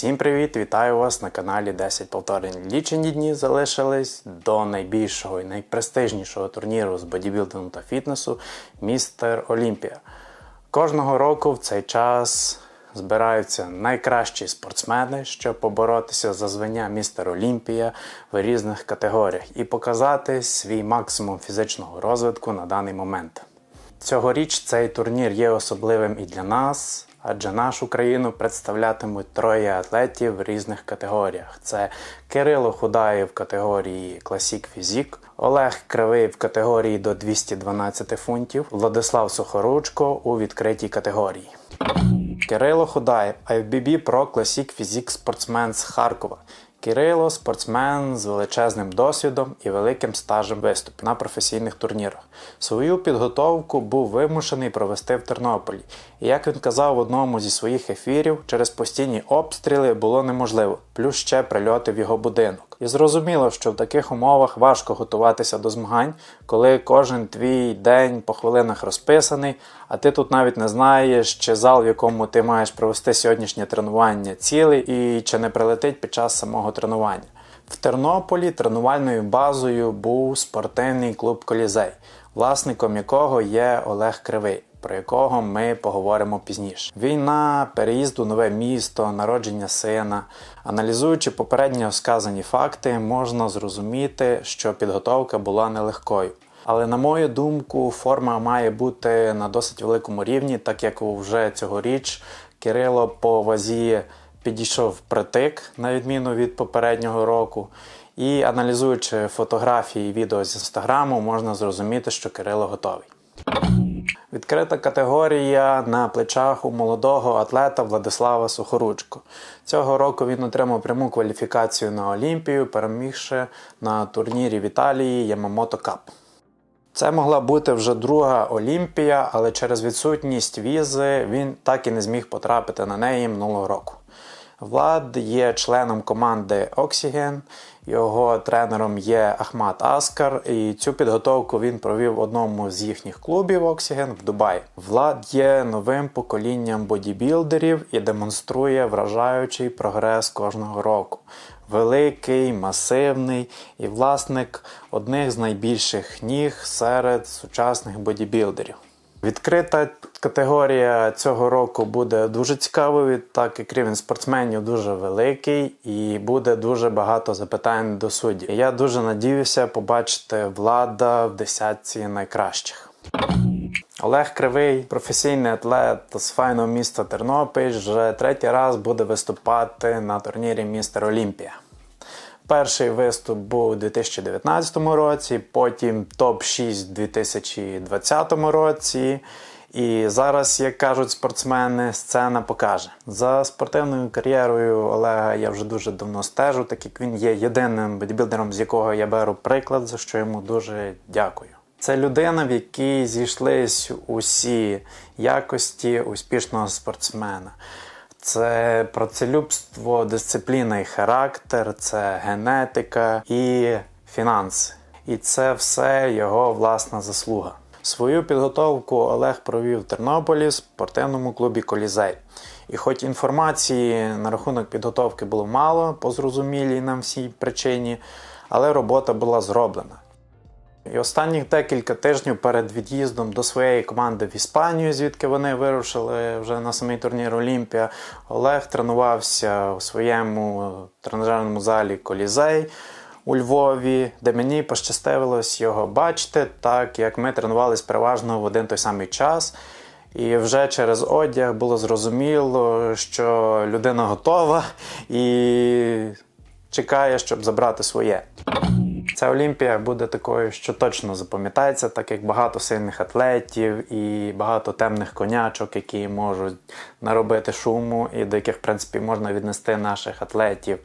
Всім привіт! Вітаю вас на каналі 10 повторень. Лічені дні залишились до найбільшого і найпрестижнішого турніру з бодібілдингу та фітнесу Містер Олімпія. Кожного року в цей час збираються найкращі спортсмени, щоб поборотися за звання Містер Олімпія в різних категоріях і показати свій максимум фізичного розвитку на даний момент. Цьогоріч цей турнір є особливим і для нас, адже нашу країну представлятимуть троє атлетів в різних категоріях: це Кирило Худаєв в категорії Класік Фізік, Олег Кривий в категорії до 212 фунтів, Владислав Сухоручко у відкритій категорії. Кирило Худаєв, IFBB Pro Classic Physique спортсмен з Харкова. Кирило спортсмен з величезним досвідом і великим стажем виступів на професійних турнірах. Свою підготовку був вимушений провести в Тернополі. І як він казав в одному зі своїх ефірів, через постійні обстріли було неможливо, плюс ще прильоти в його будинок. І зрозуміло, що в таких умовах важко готуватися до змагань, коли кожен твій день по хвилинах розписаний, а ти тут навіть не знаєш, чи зал, в якому ти маєш провести сьогоднішнє тренування, цілий і чи не прилетить під час самого тренування. В Тернополі тренувальною базою був спортивний клуб Колізей, власником якого є Олег Кривий, про якого ми поговоримо пізніше. Війна, переїзд у нове місто, народження сина. Аналізуючи попередньо сказані факти, можна зрозуміти, що підготовка була нелегкою. Але на мою думку, форма має бути на досить великому рівні, так як вже цьогоріч Кирило по вазі підійшов притик, на відміну від попереднього року. І аналізуючи фотографії і відео з інстаграму, можна зрозуміти, що Кирило готовий. Відкрита категорія на плечах у молодого атлета Владислава Сухоручко. Цього року він отримав пряму кваліфікацію на Олімпію, перемігши на турнірі в Італії Yamamoto Cup. Це могла бути вже друга Олімпія, але через відсутність візи він так і не зміг потрапити на неї минулого року. Влад є членом команди Oxygen, його тренером є Ахмат Аскар, і цю підготовку він провів в одному з їхніх клубів Oxygen в Дубаї. Влад є новим поколінням бодібілдерів і демонструє вражаючий прогрес кожного року. Великий, масивний і власник одних з найбільших ніг серед сучасних бодібілдерів. Відкрита категорія цього року буде дуже цікавою, так як рівень спортсменів дуже великий і буде дуже багато запитань до суддів. Я дуже надіюся побачити влада в десятці найкращих. Олег Кривий, професійний атлет з файного міста Тернопіль, вже третій раз буде виступати на турнірі Містер Олімпія. Перший виступ був у 2019 році, потім топ-6 у 2020 році. І зараз, як кажуть спортсмени, сцена покаже. За спортивною кар'єрою Олега я вже дуже давно стежу, так як він є єдиним бодібілдером, з якого я беру приклад, за що йому дуже дякую. Це людина, в якій зійшлись усі якості успішного спортсмена. Це працелюбство, дисципліна і характер, це генетика і фінанси. І це все його власна заслуга. Свою підготовку Олег провів в Тернополі в спортивному клубі Колізей. І хоч інформації на рахунок підготовки було мало, по зрозумілій нам всій причині, але робота була зроблена. І останніх декілька тижнів перед від'їздом до своєї команди в Іспанію, звідки вони вирушили вже на самий турнір Олімпія, Олег тренувався у своєму тренажерному залі Колізей у Львові, де мені пощастилось його бачити, так як ми тренувалися переважно в один той самий час. І вже через одяг було зрозуміло, що людина готова і чекає, щоб забрати своє. Ця Олімпія буде такою, що точно запам'ятається, так як багато сильних атлетів і багато темних конячок, які можуть наробити шуму, і до яких, в принципі, можна віднести наших атлетів.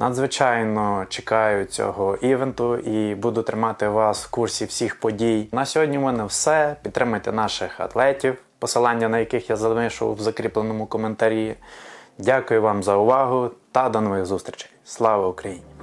Надзвичайно чекаю цього івенту і буду тримати вас в курсі всіх подій. На сьогодні в мене все. Підтримайте наших атлетів, посилання на яких я залишу в закріпленому коментарі. Дякую вам за увагу та до нових зустрічей. Слава Україні!